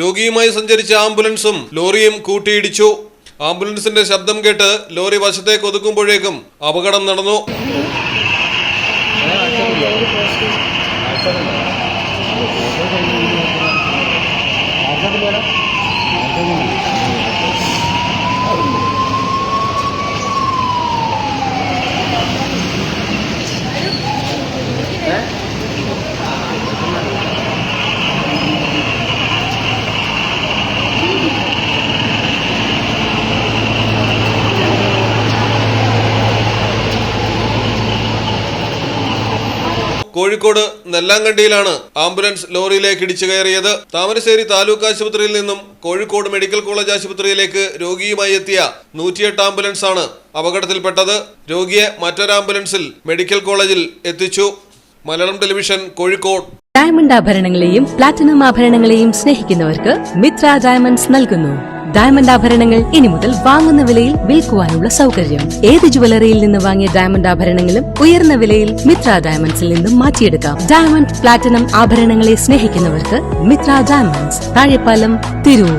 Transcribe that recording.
രോഗിയുമായി സഞ്ചരിച്ച ആംബുലൻസും ലോറിയും കൂട്ടിയിടിച്ചു. ആംബുലൻസിന്റെ ശബ്ദം കേട്ട് ലോറി വശത്തേക്ക് ഒതുക്കുമ്പോഴേക്കും അപകടം നടന്നു. കോഴിക്കോട് നെല്ലാങ്കണ്ടിയിലാണ് ആംബുലൻസ് ലോറിയിലേക്ക് ഇടിച്ചു കയറിയത്. താമരശ്ശേരി താലൂക്ക് ആശുപത്രിയിൽ നിന്നും കോഴിക്കോട് മെഡിക്കൽ കോളേജ് ആശുപത്രിയിലേക്ക് രോഗിയുമായി എത്തിയ നൂറ്റിയെട്ട് ആംബുലൻസ് ആണ് അപകടത്തിൽപ്പെട്ടത്. രോഗിയെ മറ്റൊരു ആംബുലൻസിൽ മെഡിക്കൽ കോളേജിൽ എത്തിച്ചു. മലയാളം ടെലിവിഷൻ കോഴിക്കോട്. ഡയമണ്ട് ആഭരണങ്ങളെയും പ്ലാറ്റിനം ആഭരണങ്ങളെയും സ്നേഹിക്കുന്നവർക്ക് മിത്ര ഡയമണ്ട്സ് നൽകുന്നു. ഡയമണ്ട് ആഭരണങ്ങൾ ഇനി മുതൽ വാങ്ങുന്ന വിലയിൽ വിൽക്കുവാനുള്ള സൗകര്യം. ഏത് ജുവലറിയിൽ നിന്ന് വാങ്ങിയ ഡയമണ്ട് ആഭരണങ്ങളും ഉയർന്ന വിലയിൽ മിത്ര ഡയമണ്ട്സിൽ നിന്നും മാറ്റിയെടുക്കാം. ഡയമണ്ട് പ്ലാറ്റിനം ആഭരണങ്ങളെ സ്നേഹിക്കുന്നവർക്ക് മിത്ര ഡയമണ്ട്സ് താഴെപ്പാലം തിരൂർ.